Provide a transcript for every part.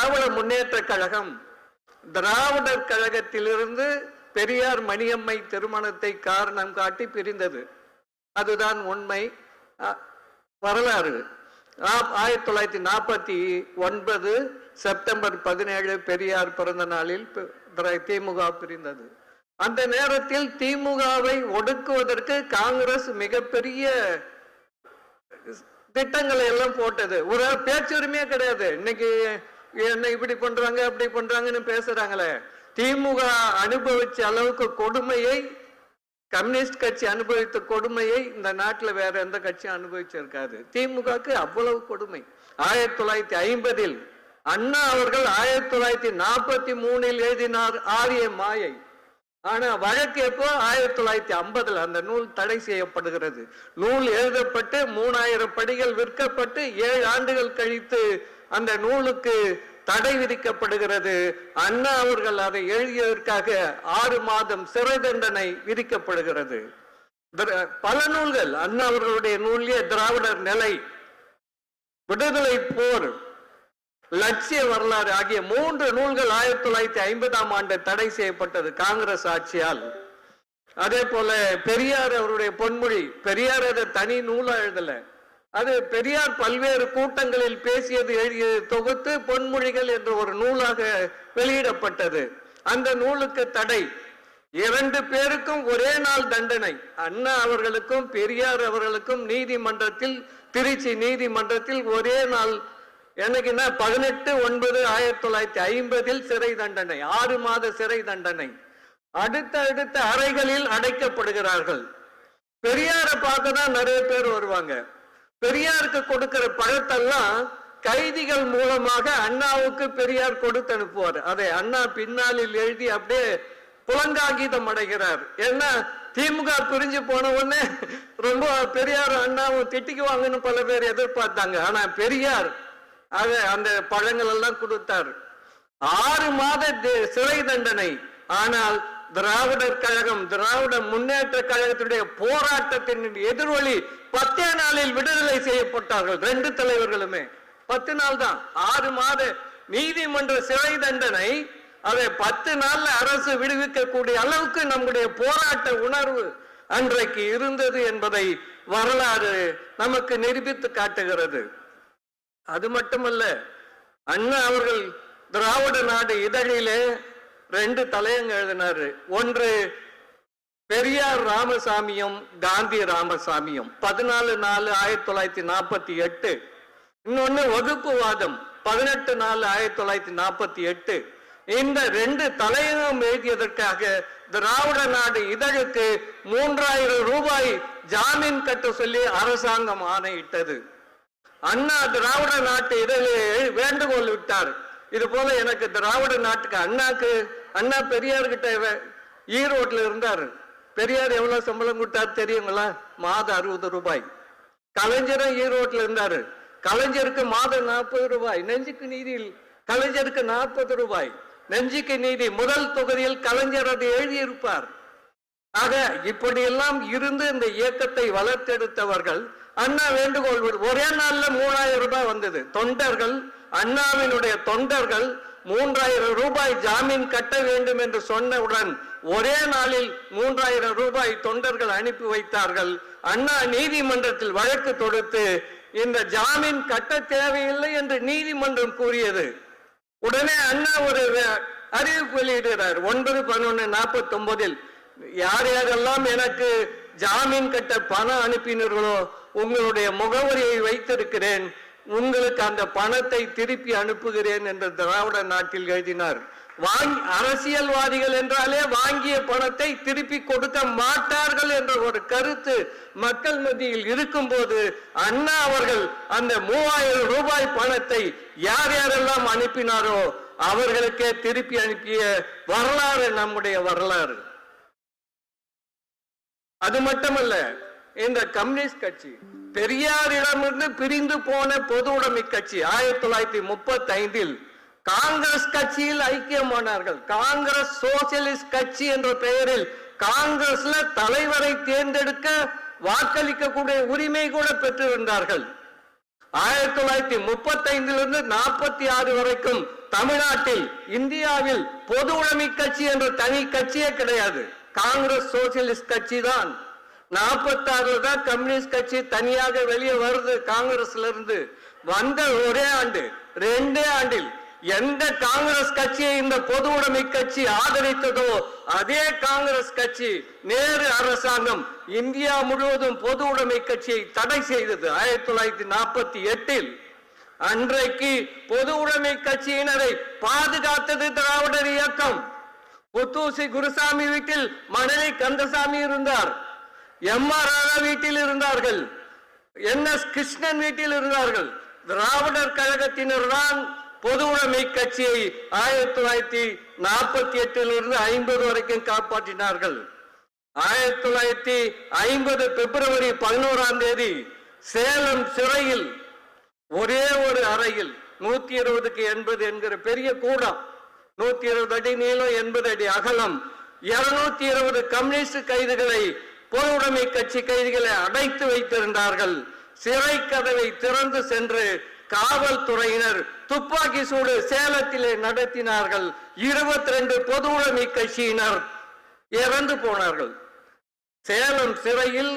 திராவிட முன்னேற்ற கழகம் திராவிடர் கழகத்திலிருந்து பெரியார் மணியம்மை திருமணத்தை காரணம் காட்டி பிரிந்தது. அதுதான் உண்மை வரலாறு. ஆயிரத்தி தொள்ளாயிரத்தி நாற்பத்தி ஒன்பது செப்டம்பர் பதினேழு பெரியார் பிறந்த நாளில் திமுக பிரிந்தது. அந்த நேரத்தில் திமுகவை ஒடுக்குவதற்கு காங்கிரஸ் மிகப்பெரிய திட்டங்களை எல்லாம் போட்டது. ஒரு பேச்சுரிமையே கிடையாது. இன்னைக்கு என்ன இப்படி பண்றாங்க அப்படி பண்றாங்கன்னு பேசுறாங்களே. திமுக அனுபவிச்ச அளவுக்கு கொடுமையை கம்யூனிஸ்ட் கட்சி அனுபவித்த கொடுமையை இந்த நாட்டில் வேற எந்த கட்சியும் அனுபவிச்சிருக்காது. திமுகக்கு அவ்வளவு கொடுமை. ஆயிரத்தி தொள்ளாயிரத்தி ஐம்பதில் அண்ணா அவர்கள் ஆயிரத்தி தொள்ளாயிரத்தி நாற்பத்தி மூணில் எழுதினார் ஆரிய மாயை. ஆனா வழக்கு எப்போ? ஆயிரத்தி தொள்ளாயிரத்தி ஐம்பதுல அந்த நூல் தடை செய்யப்படுகிறது. நூல் எழுதப்பட்டு மூணாயிரம் படிகள் விற்கப்பட்டு ஏழு ஆண்டுகள் கழித்து அந்த நூலுக்கு தடை விதிக்கப்படுகிறது. அண்ணா அவர்கள் அதை எழுதியதற்காக ஆறு மாதம் சிறை தண்டனை விதிக்கப்படுகிறது. பல நூல்கள் அண்ணா அவர்களுடைய நூலிய திராவிடர் நிலை விடுதலை போர் லட்சிய வரலாறு ஆகிய மூன்று நூல்கள் ஆயிரத்தி தொள்ளாயிரத்தி ஐம்பதாம் ஆண்டு தடை செய்யப்பட்டது காங்கிரஸ் ஆட்சியால். அதே போல பெரியார் அவருடைய பொன்மொழி பெரியார் அதை தனி நூலா எழுதலை. அது பெரியார் பல்வேறு கூட்டங்களில் பேசியது எழுதிய தொகுத்து பொன்மொழிகள் என்ற ஒரு நூலாக வெளியிடப்பட்டது. அந்த நூலுக்கு தடை. இரண்டு பேருக்கும் ஒரே நாள் தண்டனை. அண்ணா அவர்களுக்கும் பெரியார் அவர்களுக்கும் நீதிமன்றத்தில் திருச்சி நீதிமன்றத்தில் ஒரே நாள் என்னைக்குன்னா பதினெட்டு ஒன்பது ஆயிரத்தி தொள்ளாயிரத்தி ஐம்பதில் சிறை தண்டனை ஆறு மாத சிறை தண்டனை. அடுத்த அடுத்த அறைகளில் அடைக்கப்படுகிறார்கள். பெரியாரை பார்க்க தான் நிறைய பேர் வருவாங்க. பெரியாருக்கு கொடுக்கிற பழத்தெல்லாம் கைதிகள் மூலமாக அண்ணாவுக்கு பெரியார் கொடுத்து அனுப்புவார். அதை அண்ணா பின்னாளில் எழுதி அப்படியே புலங்காகிதம் அடைகிறார். ஏன்னா திமுக பிரிஞ்சு போன உடனே ரொம்ப பெரியார் அண்ணாவும் திட்டிக்குவாங்கன்னு பல பேர் எதிர்பார்த்தாங்க. ஆனா பெரியார் அத அந்த பழங்கள் எல்லாம் கொடுத்தார். ஆறு மாத சிறை தண்டனை. ஆனால் திராவிடர் கழகம் திராவிட முன்னேற்ற கழகத்தினுடைய போராட்டத்தின் எதிரொலி பத்தே நாளில் விடுதலை செய்யப்பட்டார்கள் ரெண்டு தலைவர்களுமே. பத்து நாள் தான். ஆறு மாத நீதிமன்ற சிறை தண்டனை அதை பத்து நாள்ல அரசு விடுவிக்கக்கூடிய அளவுக்கு நம்முடைய போராட்ட உணர்வு அன்றைக்கு இருந்தது என்பதை வரலாறு நமக்கு நிரூபித்து காட்டுகிறது. அது மட்டுமல்ல அண்ணா அவர்கள் திராவிட நாடு இதழிலே ரெண்டு தலையங்க எழுதினாரு. ஒன்று பெரியார் ராமசாமியும் காந்தி ராமசாமியும். பதினாலு நாலு ஆயிரத்தி தொள்ளாயிரத்தி நாற்பத்தி எட்டு. இன்னொன்னு வகுப்புவாதம் பதினெட்டு நாலு ஆயிரத்தி தொள்ளாயிரத்தி நாற்பத்தி எட்டு. இந்த ரெண்டு தலையங்கம் எழுதியதற்காக திராவிட நாடு இதழுக்கு மூன்றாயிரம் ரூபாய் ஜாமீன் கட்ட சொல்லி அரசாங்கம் ஆணையிட்டது. அண்ணா திராவிட நாட்டு இதழே வேண்டுகோள் விட்டார். இது போல எனக்கு திராவிட நாட்டுக்கு அண்ணாக்கு அண்ணா பெரியார் கிட்ட ஈரோட்ல இருந்தார். பெரியார் எவ்வளவு சம்பளம் கொடுத்தார் தெரியுங்களா? மாதம் அறுபது ரூபாய். கலைஞரும் ஈரோட்ல இருந்தாரு. கலைஞருக்கு மாதம் நாற்பது ரூபாய். நெஞ்சுக்கு நீதியில். கலைஞருக்கு நாற்பது ரூபாய். நெஞ்சுக்கு நீதி. முதல் தொகுதியில் கலைஞர் அது எழுதியிருப்பார். ஆக இப்படியெல்லாம் இருந்து இந்த இயக்கத்தை வளர்த்தெடுத்தவர்கள் அண்ணா வேண்டுகோள் ஒரே நாள்ல மூணாயிரம் ரூபாய் வந்தது. தொண்டர்கள் அண்ணாவினுடைய தொண்டர்கள் மூன்றாயிரம் ரூபாய் ஜாமீன் கட்ட வேண்டும் என்று சொன்னவுடன் ஒரே நாளில் மூன்றாயிரம் ரூபாய் தொண்டர்கள் அனுப்பி வைத்தார்கள். அண்ணா நீதிமன்றத்தில் வழக்கு தொடுத்து இந்த ஜாமீன் கட்ட தேவையில்லை என்று நீதிமன்றம் கூறியது. உடனே அண்ணா ஒரு அறிவிப்பு வெளியிடுகிறார். ஒன்பது பதினொன்று நாற்பத்தி ஒன்பதில் யார் யாரெல்லாம் எனக்கு ஜாமீன் கட்ட பணம் அனுப்பினீர்களோ உங்களுடைய முகவரியை வைத்திருக்கிறேன். உங்களுக்கு அந்த பணத்தை திருப்பி அனுப்புகிறேன் என்று திராவிட நாட்டில் எழுதினார். வாங்கி அரசியல்வாதிகள் என்றாலே வாங்கிய பணத்தை திருப்பி கொடுக்க மாட்டார்கள் என்ற ஒரு கருத்து மக்கள் மத்தியில் இருக்கும் போது அண்ணா அவர்கள் அந்த மூவாயிரம் ரூபாய் பணத்தை யார் யாரெல்லாம் அனுப்பினாரோ அவர்களுக்கே திருப்பி அனுப்பிய வரலாறு நம்முடைய வரலாறு. அது மட்டுமல்ல இந்த கம்யூனிஸ்ட் கட்சி பெரியாரிடமிருந்து பிரிந்து போன பொது உடைமை கட்சி ஆயிரத்தி தொள்ளாயிரத்தி முப்பத்தி ஐந்தில் காங்கிரஸ் கட்சியில் ஐக்கியமானார்கள் காங்கிரஸ் சோசியலிஸ்ட் கட்சி என்ற பெயரில் காங்கிரஸ்ல தலைவரை தேர்ந்தெடுக்க வாக்களிக்கக்கூடிய உரிமை கூட பெற்றிருந்தார்கள். ஆயிரத்தி தொள்ளாயிரத்தி முப்பத்தைந்திலிருந்து நாற்பத்தி ஆறு வரைக்கும் தமிழ்நாட்டில் இந்தியாவில் பொது உடைமை கட்சி என்ற தனி கட்சியே கிடையாது. காங்கிரஸ் சோசியலிஸ்ட் கட்சி தான் நாற்பத்தாறுல தான் கம்யூனிஸ்ட் கட்சி தனியாக வெளியே வருது காங்கிரஸ்ல இருந்து. வந்த ஒரே ஆண்டு ரெண்டே ஆண்டில் எந்த காங்கிரஸ் கட்சியை இந்த பொது உடைமை கட்சி ஆதரித்ததோ அதே காங்கிரஸ் கட்சி நேரு அரசாங்கம் இந்தியா முழுவதும் பொது உடைமை கட்சியை தடை செய்தது. ஆயிரத்தி தொள்ளாயிரத்தி நாற்பத்தி எட்டில் அன்றைக்கு பொது உடைமை கட்சியினரை பாதுகாத்தது திராவிடர் இயக்கம். புத்தூசி குருசாமி வீட்டில் மணலி கந்தசாமி இருந்தார். எம் ஆர் ராதா வீட்டில் இருந்தார்கள். என் எஸ் கிருஷ்ணன் வீட்டில் இருந்தார்கள். திராவிடர் கழகத்தினர் தான் பொது உடைமை கட்சியை ஆயிரத்தி தொள்ளாயிரத்தி நாற்பத்தி எட்டிலிருந்து ஐம்பது வரைக்கும் காப்பாற்றினார்கள். ஆயிரத்தி தொள்ளாயிரத்தி ஐம்பது பிப்ரவரி பதினோராம் தேதி சேலம் சிறையில் ஒரே ஒரு அறையில் நூத்தி இருபதுக்கு எண்பது என்கிற பெரிய கூடம் நூத்தி இருபது அடி நீளம் எண்பது அடி அகலம் இருநூத்தி இருபது கம்யூனிஸ்ட் கைதுகளை பொது உடைமை கட்சி கைதிகளை அடைத்து வைத்திருந்தார்கள். சிறை கதவை திறந்து சென்று காவல்துறையினர் துப்பாக்கி சூடு சேலத்திலே நடத்தினார்கள். இருபத்தி ரெண்டு பொது உடைமை கட்சியினர் இறந்து போனார்கள். சேலம் சிறையில்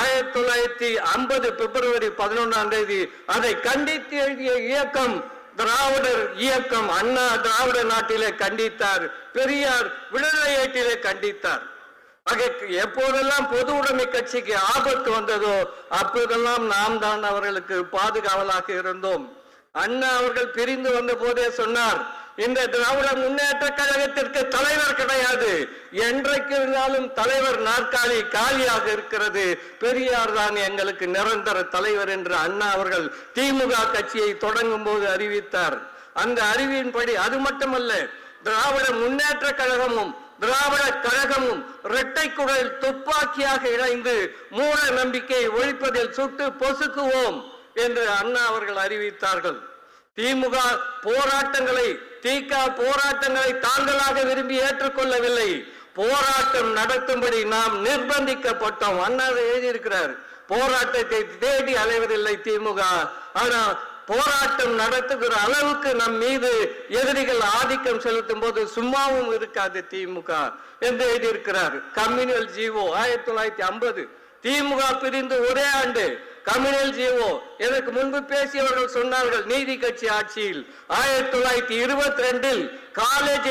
ஆயிரத்தி தொள்ளாயிரத்தி ஐம்பது பிப்ரவரி பதினொன்றாம் தேதி அதை கண்டித்து எழுதிய இயக்கம் திராவிடர் இயக்கம் அண்ணா திராவிட நாட்டிலே கண்டித்தார். பெரியார் விடுதலை ஏட்டிலே கண்டித்தார். எப்போதெல்லாம் பொது உடைமை கட்சிக்கு ஆபத்து வந்ததோ அப்போதெல்லாம் நாம் தான் அவர்களுக்கு பாதுகாவலாக இருந்தோம். அண்ணா அவர்கள் பிரிந்து வந்த போதே சொன்னார் இந்த திராவிட முன்னேற்ற கழகத்திற்கு தலைவர் கிடையாது. என்றைக்கு இருந்தாலும் தலைவர் நாற்காலி காலியாக இருக்கிறது. பெரியார் தான் எங்களுக்கு நிரந்தர தலைவர் என்று அண்ணா அவர்கள் திமுக கட்சியை தொடங்கும் போது அறிவித்தார். அந்த அறிவின்படி அது மட்டுமல்ல திராவிட முன்னேற்ற கழகமும் திராவிட கழகமும் இரட்டை குடல் துப்பாக்கியாக இணைந்து மூட நம்பிக்கை ஒழிப்பதில் சுட்டு பொசுக்குவோம் என்று அண்ணா அவர்கள் அறிவித்தார்கள். திமுக போராட்டங்களை திக போராட்டங்களை தாங்களாக விரும்பி ஏற்றுக்கொள்ளவில்லை. போராட்டம் நடத்தும்படி நாம் நிர்பந்திக்கப்பட்டோம். அண்ணா எழுதியிருக்கிறார் போராட்டத்தை தேடி அலைவதில்லை திமுக. ஆனா போராட்டம் நடத்துகிற அளவுக்கு நம் மீது எதிரிகள் ஆதிக்கம் செலுத்தும் போது சும்மாவும் இருக்காது திமுக என்று எழுதியிருக்கிறார். கம்யூனல் ஜீவோ ஆயிரத்தி தொள்ளாயிரத்தி ஐம்பது. திமுக பிரிந்து ஒரே ஆண்டு கம்யூனல் ஜீவோ எனக்கு முன்பு பேசியவர்கள் சொன்னார்கள் நீதி கட்சி ஆட்சியில் ஆயிரத்தி தொள்ளாயிரத்தி இருபத்தி ரெண்டில் காலேஜ்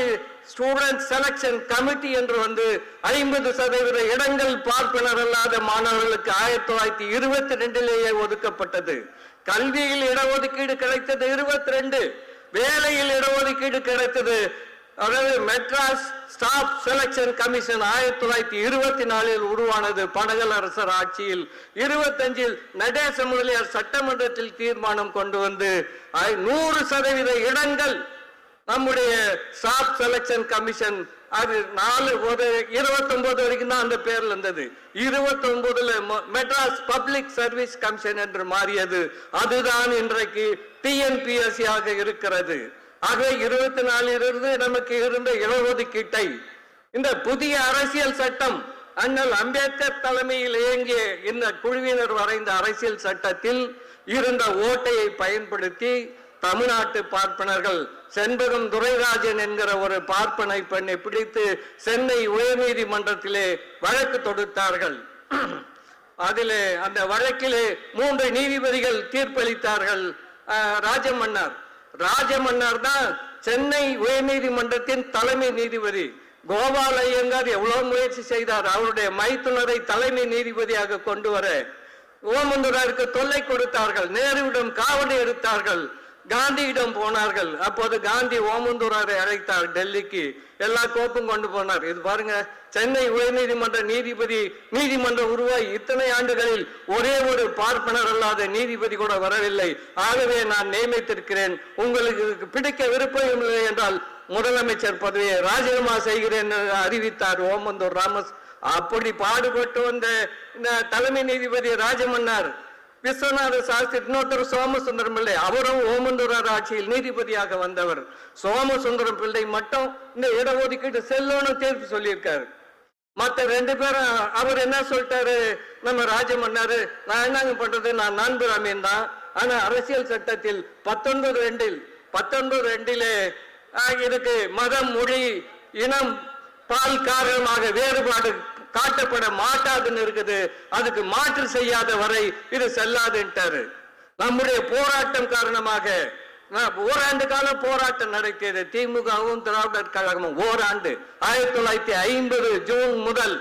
ஸ்டூடெண்ட் செலக்ஷன் கமிட்டி என்று வந்து ஐம்பது சதவீத இடங்கள் பார்ப்பனர் அல்லாத மாணவர்களுக்கு ஆயிரத்தி தொள்ளாயிரத்தி இருபத்தி ரெண்டிலேயே ஒதுக்கப்பட்டது. கல்வியில் இடஒதுக்கீடு கிடைத்தது இருபத்தி ரெண்டு வேலையில் இடஒதுக்கீடு கிடைத்தது அதாவது மெட்ராஸ் ஸ்டாஃப் செலக்ஷன் கமிஷன் ஆயிரத்தி தொள்ளாயிரத்தி இருபத்தி நாலில் உருவானது படகல் அரசர் ஆட்சியில். இருபத்தஞ்சில் நடேச முதலியார் சட்டமன்றத்தில் தீர்மானம் கொண்டு வந்து நூறு சதவீத இடங்கள் நம்முடைய ஸ்டாஃப் செலக்ஷன் கமிஷன் அது நாலு ஒரு இருபத்தி ஒன்பது வரைக்கும் தான் அந்த பேர்ல இருந்தது. இருபத்தி ஒன்பதுல மெட்ராஸ் பப்ளிக் சர்வீஸ் கமிஷன் என்று மாறியது. அதுதான் இன்றைக்கு டிஎன்பிஎஸ்சி ஆக இருக்கிறது. ஆக இருபத்தி நாலிலிருந்து நமக்கு இருந்த இடஒதுக்கீட்டை இந்த புதிய அரசியல் சட்டம் அண்ணல் அம்பேத்கர் தலைமையில் இயங்கிய இந்த குழுவினர் வரைந்த அரசியல் சட்டத்தில் இருந்த ஓட்டையை பயன்படுத்தி தமிழ்நாட்டு பார்ப்பனர்கள் செண்பகம் துரைராஜன் என்கிற ஒரு பார்ப்பனை பெண்ணை பிடித்து சென்னை உயர்நீதிமன்றத்திலே வழக்கு தொடுத்தார்கள். அதிலே அந்த வழக்கிலே மூன்று நீதிபதிகள் தீர்ப்பளித்தார்கள் ராஜமன்னர் ராஜமன்னார். ராஜமன்னார் தான் சென்னை உயர்நீதிமன்றத்தின் தலைமை நீதிபதி. கோபால ஐயங்கார் எவ்வளவு முயற்சி செய்தார் அவருடைய மைத்துனரை தலைமை நீதிபதியாக கொண்டு வர. ஓமந்துராருக்கு தொல்லை கொடுத்தார்கள் நேருவிடம் காவடி எடுத்தார்கள். காந்தியிடம் போனார்கள். அப்போது காந்தி ஓமந்தூராரை அழைத்தார் டெல்லிக்கு. எல்லா கோப்பும் கொண்டு போனார். இது பாருங்க சென்னை உயர்நீதிமன்ற நீதிபதி நீதிமன்றம் உருவாகி இத்தனை ஆண்டுகளில் ஒரே ஒரு பார்ப்பனர் அல்லாத நீதிபதி கூட வரவில்லை. ஆகவே நான் நியமித்திருக்கிறேன். உங்களுக்கு பிடிக்க விருப்பம் இல்லை என்றால் முதலமைச்சர் பதவியை ராஜினாமா செய்கிறேன் என்று அறிவித்தார் ஓமந்தூர் ராமஸ். அப்படி பாடுபட்டு வந்த இந்த தலைமை நீதிபதி ராஜமன்னார். விஸ்வநாத சாஸ்திரி இன்னொருத்தர் சோமசுந்தரம் பிள்ளை. அவரும் ஓமந்தூரார் ஆட்சியில் நீதிபதியாக வந்தவர். சோமசுந்தரம் பிள்ளை மட்டும் இந்த இடஒதுக்கீடு செல்லோன்னு தீர்ப்பு சொல்லியிருக்காரு. மத்த ரெண்டு பேரும் அவர் என்ன சொல்லிட்டாரு? நம்ம ராஜமன்னாரு நான் என்னங்க பண்றது? நான் நான்கு ராமியன் தான். ஆனா அரசியல் சட்டத்தில் பத்தொன்பது ரெண்டில் பத்தொன்பது ரெண்டிலே ஆஹ், இதுக்கு மதம் மொழி இனம் பால் காரணமாக வேறுபாடு காட்டப்பட மாட்டாதுன்னு இருக்குது. அதுக்கு மாற்று செய்யாத வரை இது செல்லாதுன்ட்டாரு. நம்முடைய போராட்டம் காரணமாக ஓராண்டு கால போராட்டம் நடக்கிறது திமுகவும் திராவிடர் கழகமும் ஓராண்டு. ஆயிரத்தி தொள்ளாயிரத்தி ஐம்பது ஜூன் முதல்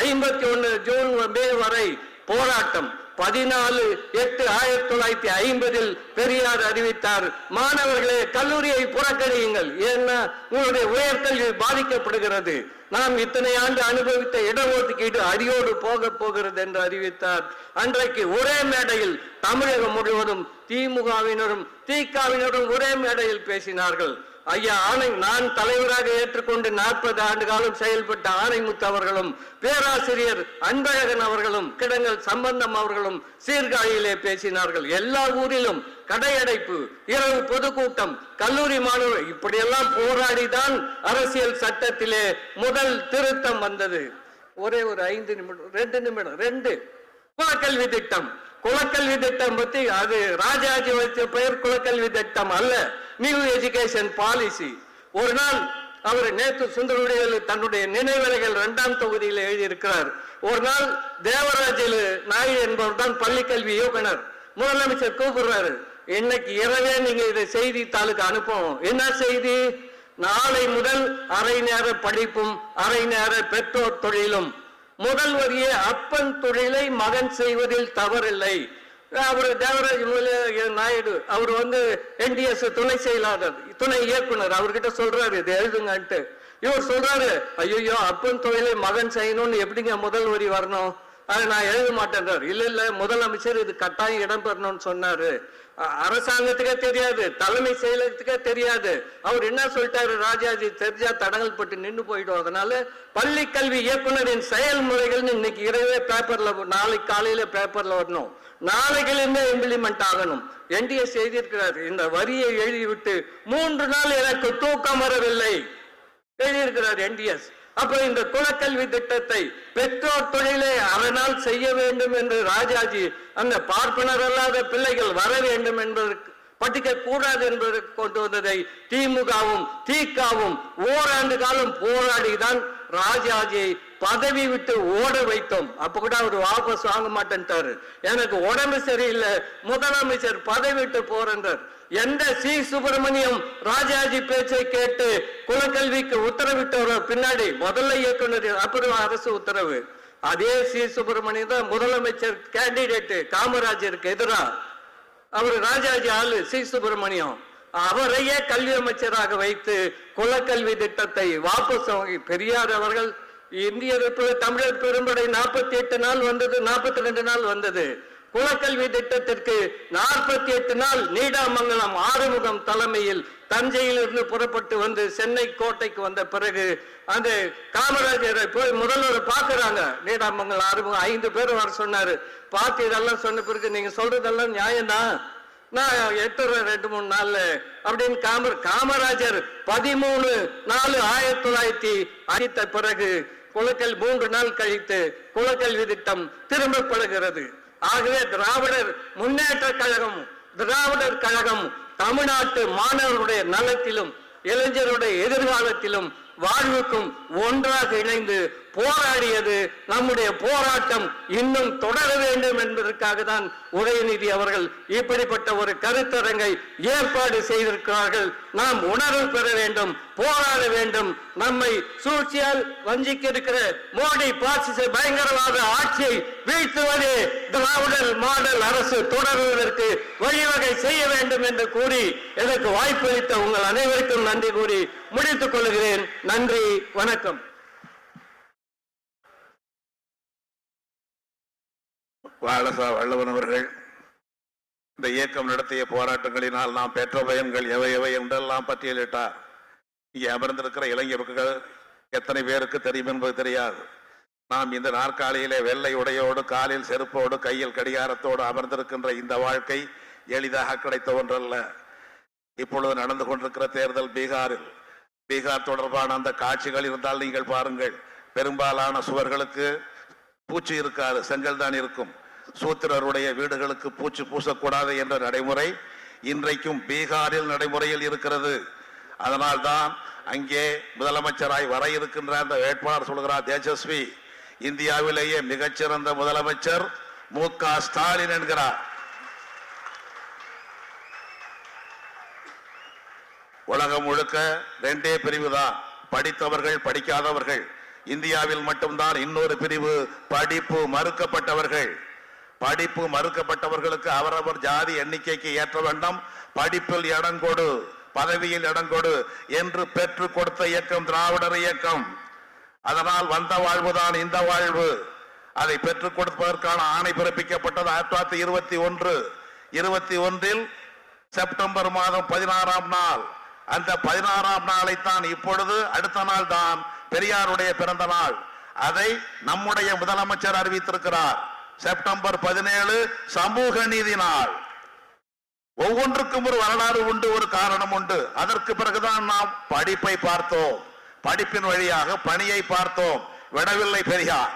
ஐம்பத்தி ஒன்னு ஜூன் மே வரை போராட்டம். பதினாலு எட்டு ஆயிரத்தி தொள்ளாயிரத்தி ஐம்பதில் பெரியார் அறிவித்தார். மாணவர்களே கல்லூரியை புறக்கணியுங்கள். ஏன்னா உங்களுடைய உயர்கல்வி பாதிக்கப்படுகிறது. நாம் இத்தனை ஆண்டு அனுபவித்த இடஒதுக்கீடு அடியோடு போக போகிறது என்று அறிவித்தார். அன்றைக்கு ஒரே மேடையில் தமிழகம் முழுவதும் திமுகவினரும் திகாவினரும் ஒரே மேடையில் பேசினார்கள். ஐயா ஆணை நான் தலைவராக ஏற்றுக்கொண்டு நாற்பது ஆண்டு காலம் செயல்பட்ட ஆணைமுத்து அவர்களும் பேராசிரியர் அன்பழகன் அவர்களும் கிடங்கல் சம்பந்தம் அவர்களும் சீர்காழியிலே பேசினார்கள். எல்லா ஊரிலும் கடையடைப்பு இரவு பொதுக்கூட்டம் கல்லூரி மாணவர் இப்படியெல்லாம் போராடிதான் அரசியல் சட்டத்திலே முதல் திருத்தம் வந்தது. ஒரே ஒரு ஐந்து நிமிடம் ரெண்டு நிமிடம் ரெண்டு. குலக்கல்வி திட்டம். குலக்கல்வி திட்டம் பத்தி அது ராஜாஜி வச்ச பெயர் குலக்கல்வி திட்டம் அல்ல நியூ எஜுகேஷன் பாலிசி ஒரு நாள் அவர் நேற்று சுந்தரவடிகள் தன்னுடைய நினைவலைகள் இரண்டாம் தொகுதியில் எழுதியிருக்கிறார். ஒரு நாள் தேவராஜில் நாயுடு என்பவர் தான் பள்ளிக்கல்வி இயக்குனர். முதலமைச்சர் கூப்பிடுறாரு. இன்னைக்கு இரவே நீங்க இதை செய்தித்தாளுக்கு அனுப்பணும் என்ன செய்தி? நாளை முதல் அரை நேர படிப்பும் அரை நேர பெற்றோர் தொழிலும். முதல் வரியே அப்பன் தொழிலை மகன் செய்வதில் தவறில்லை. அவர் தேவராஜ் நாயுடு அவர் வந்து என்டிஎஸ் துணை செயலாளர் துணை இயக்குனர். அவர்கிட்ட சொல்றாரு இது எழுதுங்கன்ட்டு. இவர் சொல்றாரு ஐயோ அப்பன் தொழிலை மகன் செய்யணும்னு எப்படிங்க முதல் வரி வரணும்? அதை நான் எழுத மாட்டேன்றார். இல்ல இல்ல முதலமைச்சர் இது கட்டாயம் இடம்பெறணும்னு சொன்னாரு. அரசாங்கத்துக்கே தெரியாது தலைமை செயலகத்துக்கே தெரியாது. அவர் என்ன சொல்லிட்டாரு ராஜாஜி தெரிஞ்சா தடங்கல் பட்டு நின்று போயிடும். அதனால பள்ளி கல்வி இயக்குனரின் செயல்முறைகள் இன்னைக்கு இரவே பேப்பர்ல நாளைக்கு காலையில பேப்பர்ல வரணும். நாளைக்கிலிருந்தே இம்ப்ளிமெண்ட் ஆகணும். என்டிஎஸ் எழுதியிருக்கிறார் இந்த வரியை எழுதிவிட்டு மூன்று நாள் எனக்கு தூக்கம் வரவில்லை. எழுதியிருக்கிறார் என்டிஎஸ் அப்ப இந்த குலக்கல்வி திட்டத்தை பெற்றோர் தொழிலை அதனால் செய்ய வேண்டும் என்று ராஜாஜி அந்த பார்ப்பனர் அல்லாத பிள்ளைகள் வர வேண்டும் என்பதற்கு படிக்க கூடாது என்பதற்கு கொண்டு வந்ததை திமுகவும் திகாவும் ஓராண்டு காலம் போராடிதான் ராஜாஜியை பதவி விட்டு ஓட வைத்தோம். அப்ப கூட அவர் வாபஸ் வாங்க மாட்டேன்ட்டாரு. எனக்கு உடம்பு சரியில்லை முதலமைச்சர் பதவி விட்டு போறன்றார். எந்த சி. சுப்பிரமணியம் ராஜாஜி பேச்சை கேட்டு குலக்கல்விக்கு உத்தரவிட்டவரோ பின்னாடி முதல்ல இயக்குனர் அப்புறம் அரசு உத்தரவு. அதே சி. சுப்பிரமணியம் தான் முதலமைச்சர் கேண்டிடேட் காமராஜருக்கு எதிரா. அவர் ராஜாஜி ஆளு சி. சுப்பிரமணியம். அவரையே கல்வி அமைச்சராக வைத்து குலக்கல்வி திட்டத்தை வாபஸ் பெரியார் அவர்கள் இந்திய தமிழர் பெரும்படை நாற்பத்தி எட்டு நாள் வந்தது நாற்பத்தி ரெண்டு நாள் வந்தது. குலக்கல்வி திட்டத்திற்கு நாற்பத்தி எட்டு நாள் நீடாமங்கலம் ஆறுமுகம் தலைமையில் தஞ்சையிலிருந்து புறப்பட்டு வந்து சென்னை கோட்டைக்கு வந்த பிறகு அந்த காமராஜரை போய் முதல்வர் பார்க்கறாங்க. நீடாமங்கலம் ஆறுமுகம் ஐந்து பேர் வர சொன்னாரு. பார்த்து இதெல்லாம் சொன்ன பிறகு நீங்க சொல்றதெல்லாம் நியாயம்தான். நான் எட்டுறேன் ரெண்டு மூணு நாள்ல அப்படின்னு காமர் காமராஜர் பதிமூணு நாலு ஆயிரத்தி தொள்ளாயிரத்தி அடித்த பிறகு குலக்கல் மூன்று நாள் கழித்து குலக்கல்வி திட்டம் திரும்பப்படுகிறது ஆகவே திராவிடர் முன்னேற்ற கழகம் திராவிடர் கழகம் தமிழ்நாட்டு மாணவர்களுடைய நலத்திலும் இளைஞருடைய எதிர்காலத்திலும் வாழ்வுக்கும் ஒன்றாக இணைந்து போராடியது நம்முடைய போராட்டம் இன்னும் தொடர வேண்டும் என்பதற்காக தான் உதயநிதி அவர்கள் இப்படிப்பட்ட ஒரு கருத்தரங்கை ஏற்பாடு செய்திருக்கிறார்கள். நாம் உணர்வு பெற வேண்டும் போராட வேண்டும். நம்மை சூழ்ச்சியால் வஞ்சிக்க இருக்கிற மோடி பாசிச பயங்கரவாத ஆட்சியை வீழ்த்துவதே திராவிடர் மாடல் அரசு தொடர்வதற்கு வழிவகை செய்ய வேண்டும் என்று கூறி எனக்கு வாய்ப்பளித்த உங்கள் அனைவருக்கும் நன்றி கூறி முடித்துக் கொள்கிறேன். நன்றி வணக்கம். வாழசா வல்லவன் அவர்கள் இந்த இயக்கம் நடத்திய போராட்டங்களினால் நாம் பெற்ற பயன்கள் எவை எவை என்றெல்லாம் பட்டியலிட்டார். இங்கே அமர்ந்திருக்கிற இளைஞர்கள் எத்தனை பேருக்கு தெரியும் என்பது தெரியாது. நாம் இந்த நாற்காலியிலே வெள்ளை உடையோடு காலில் செருப்போடு கையில் கடிகாரத்தோடு அமர்ந்திருக்கின்ற இந்த வாழ்க்கை எளிதாக கிடைத்த ஒன்றல்ல. இப்பொழுது நடந்து கொண்டிருக்கிற தேர்தல் பீகாரில் பீகார் தொடர்பான அந்த காட்சிகள் இருந்தால் நீங்கள் பாருங்கள். பெரும்பாலான சுவர்களுக்கு பூச்சி இருக்காது செங்கல் தான் இருக்கும். சூத்திரருடைய வீடுகளுக்கு பூச்சி பூசக்கூடாது என்ற நடைமுறை இன்றைக்கும் பீகாரில் நடைமுறையில் இருக்கிறது. அதனால்தான் அங்கே முதலமைச்சராய் வர இருக்கின்ற அந்த வேட்பாளர் சொல்கிறார் தேஜஸ்வி இந்தியாவிலேயே மிகச்சிறந்த முதலமைச்சர் மு க ஸ்டாலின் என்கிறார். உலகம் முழுக்க ரெண்டே பிரிவு தான். படித்தவர்கள் படிக்காதவர்கள். இந்தியாவில் மட்டும்தான் இன்னொரு பிரிவு படிப்பு மறுக்கப்பட்டவர்கள். படிப்பு மறுக்கப்பட்டவர்களுக்கு அவரவர் ஜாதி எண்ணிக்கைக்கு ஏற்ற வேண்டும் படிப்பில் இடம் கொடு பதவியில் இடம் கொடு என்று பெற்றுக் கொடுத்த இயக்கம் திராவிடர் இயக்கம். அதனால் வந்த வாழ்வுதான் இந்த வாழ்வு. அதை பெற்றுக் கொடுப்பதற்கான ஆணை பிறப்பிக்கப்பட்டது ஆயிரத்தி தொள்ளாயிரத்தி இருபத்தி ஒன்று. இருபத்தி ஒன்றில் செப்டம்பர் மாதம் பதினாறாம் நாள் அந்த பதினாறாம் நாளை தான் இப்பொழுது அடுத்த நாள் தான் பெரியாருடைய பிறந்த நாள். அதை நம்முடைய முதலமைச்சர் அறிவித்திருக்கிறார். செப்டம்பர் பதினேழு சமூக நீதி நாள். ஒவ்வொன்றுக்கும் ஒரு வரலாறு உண்டு ஒரு காரணம் உண்டு. அதற்கு பிறகுதான் நாம் படிப்பை பார்த்தோம். படிப்பின் வழியாக பணியை பார்த்தோம். விடவில்லை பெரியார்.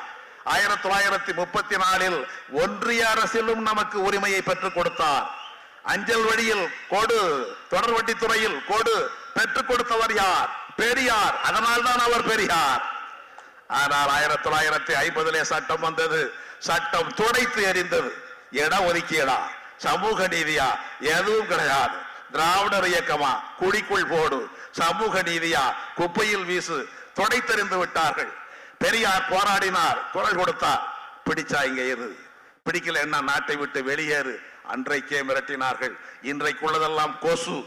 ஆயிரத்தி தொள்ளாயிரத்தி முப்பத்தி நாலில் ஒன்றிய அரசிலும் நமக்கு உரிமையை பெற்றுக் கொடுத்தார். அஞ்சல் வழியில் கொடு தொடர் வட்டித்துறையில் கொடு பெற்றுக் கொடுத்தவர் யார்? பெரியார். அதனால் தான் அவர் பெரியார். ஆனால் ஆயிரத்தி தொள்ளாயிரத்தி ஐம்பதிலே சட்டம் வந்தது. சட்டம் துடைத்து எறிந்தது. இட ஒதுக்கீடா சமூக நீதியா? எதுவும் கிடையாது. திராவிடர் இயக்கமா? குடிக்குள் போடு. சமூக நீதியா? குப்பையில் வீசு. துடைத்தெறிந்து விட்டார்கள். பெரியார் போராடினார். குரல் கொடுத்தார். பிடிச்சா இங்க இரு பிடிக்கல என்ன நாட்டை விட்டு வெளியேறு. அன்றைக்கே மிரட்டினார்கள். இன்றைக்குள்ளதெல்லாம் கொசு.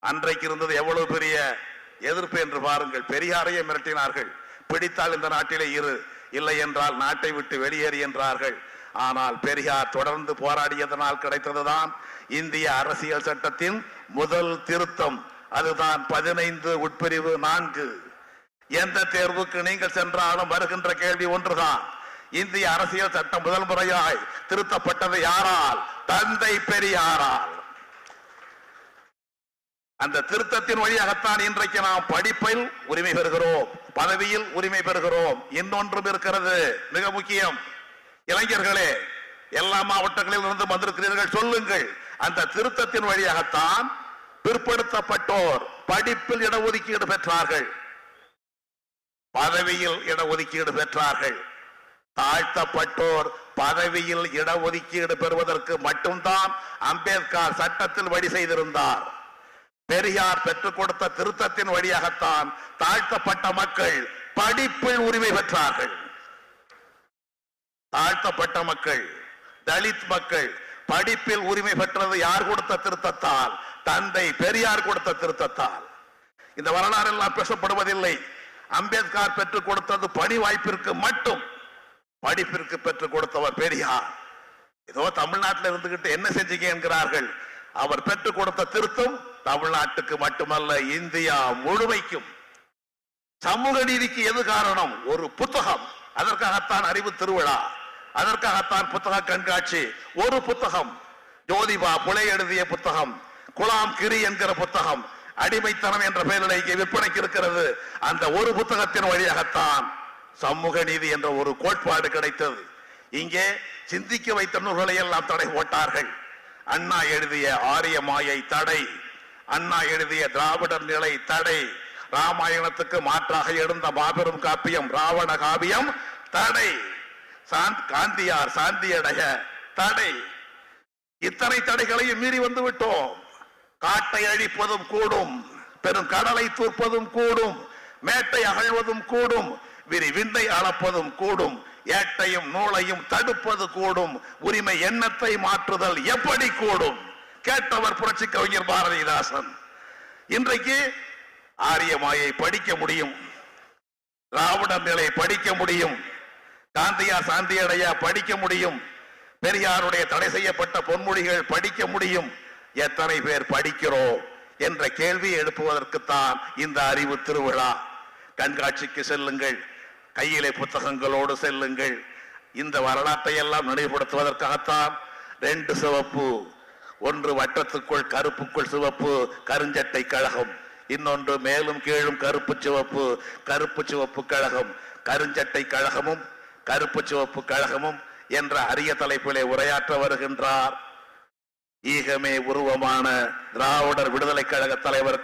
அன்றைக்கு இருந்தது எவ்வளவு பெரிய எதிர்ப்பு என்று பாருங்கள். பெரியாரையே மிரட்டினார்கள். பிடித்தால் இந்த நாட்டிலே இரு. இல்லை என்றால் நாட்டை விட்டு வெளியேறு என்றார்கள். ஆனால் பெரியார் தொடர்ந்து போராடியதனால் கிடைத்ததுதான் இந்திய அரசியல் சட்டத்தின் முதல் திருத்தம். அதுதான் பதினைந்து உட்பிரிவு நான்கு. எந்த தேர்வுக்கு நீங்கள் சென்றாலும் வருகின்ற கேள்வி ஒன்றுதான். இந்திய அரசியல் சட்டம் முதல் முறையாய் திருத்தப்பட்டது யாரால்? தந்தை பெரியாரால். அந்த திருத்தத்தின் வழியாகத்தான் இன்றைக்கு நாம் படிப்பில் உரிமை பெறுகிறோம் பதவியில் உரிமை பெறுகிறோம். இன்னொன்றும் இருக்கிறது. மிக முக்கியம் இளைஞர்களே எல்லா மாவட்டங்களில் இருந்து வந்திருக்கிறீர்கள் சொல்லுங்கள். அந்த திருத்தத்தின் வழியாகத்தான் பிற்படுத்தப்பட்டோர் படிப்பில் இடஒதுக்கீடு பெற்றார்கள். பதவியில் இடஒதுக்கீடு பெற்றார்கள். தாழ்த்தப்பட்டோர் பதவியில் இடஒதுக்கீடு பெறுவதற்கு மட்டும்தான் அம்பேத்கர் சட்டத்தில் வழி செய்திருந்தார். பெரியார் பெற்றுக் கொடுத்த திருத்தத்தின் வழியாகத்தான் தாழ்த்தப்பட்ட மக்கள் படிப்பில் உரிமை பெற்றார்கள். தாழ்த்தப்பட்ட மக்கள் தலித் மக்கள் படிப்பில் உரிமை பெற்றது யார் கொடுத்த திருத்தத்தால்? தந்தை பெரியார் கொடுத்த திருத்தத்தால். இந்த வரலாறு எல்லாம் பேசப்படுவதில்லை. அம்பேத்கர் பெற்றுக் கொடுத்தது பணி வாய்ப்பிற்கு மட்டும். படிப்பிற்கு பெற்றுக் கொடுத்தவர் பெரியார். ஏதோ தமிழ்நாட்டில் இருந்துகிட்டு என்ன செஞ்சீங்க என்கிறார்கள். அவர் பெற்றுக் கொடுத்த திருத்தம் தமிழ்நாட்டுக்கு மட்டுமல்ல இந்தியா முழுமைக்கும். சமூக நீதிக்கு எது காரணம்? ஒரு புத்தகம். அதற்காகத்தான் அறிவு திருவிழா. அதற்காகத்தான் புத்தக கண்காட்சி. ஒரு புத்தகம். ஜோதிபா புலை எழுதிய புத்தகம். குலாம் கிரி என்கிற புத்தகம். அடிமைத்தனம் என்ற பெயரில் இங்கே விற்பனைக்கு இருக்கிறது. அந்த ஒரு புத்தகத்தின் வழியாகத்தான் சமூக நீதி என்ற ஒரு கோட்பாடு கிடைத்தது. இங்கே சிந்திக்க வைத்த நூல்களை எல்லாம் தடை போட்டார்கள். அண்ணா எழுதிய ஆரிய மாயை தடை அண்ணா எழுதிய திராவிடர் நிலை தடை ராமாயணத்துக்கு மாற்றாக எழுந்த மாபெரும் காப்பியம் ராவண காவியம் தடை சாந்த் காந்தியார் சாந்தியடைய தடை. இத்தனை தடைகளையும் மீறி வந்து விட்டோம். காட்டை அழிப்பதும் கூடும் பெரும் கடலை தூர்ப்பதும் கூடும் மேட்டை அகழ்வதும் கூடும் விரி விந்தை அளப்பதும் கூடும். ஏட்டையும் நூலையும் தடுப்பது கூடும். உரிமை எண்ணத்தை மாற்றுதல் எப்படி கூடும்? கேட்டவர் புரட்சி கவிஞர் பாரதிதாசன். இன்றைக்கு ஆரியமாயை படிக்க முடியும். திராவிட நிலை படிக்க முடியும். காந்தியா சாந்தியடையா படிக்க முடியும். பெரியாருடைய தடை செய்யப்பட்ட பொன்மொழிகள் படிக்க முடியும். எத்தனை பேர் படிக்கிறோம் என்ற கேள்வி எழுப்புவதற்குத்தான் இந்த அறிவு திருவிழா. கண்காட்சிக்கு செல்லுங்கள். கையிலே புத்தகங்களோடு செல்லுங்கள். இந்த வரலாற்றை எல்லாம் நினைவுபடுத்துவதற்காகத்தான் ரெண்டு சிவப்பு ஒன்று வட்டத்துக்குள் கருப்புக்குள் சிவப்பு கருஞ்சட்டை கழகம் இன்னொன்று மேலும் கீழும் கருப்பு சிவப்பு கருப்பு சிவப்பு கழகம் கருஞ்சட்டை கழகமும் கருப்பு சிவப்பு கழகமும் என்ற அரிய தலைப்பிலே உரையாற்ற வருகின்றார். ஈகமே உருவமான திராவிடர் விடுதலை கழக தலைவர்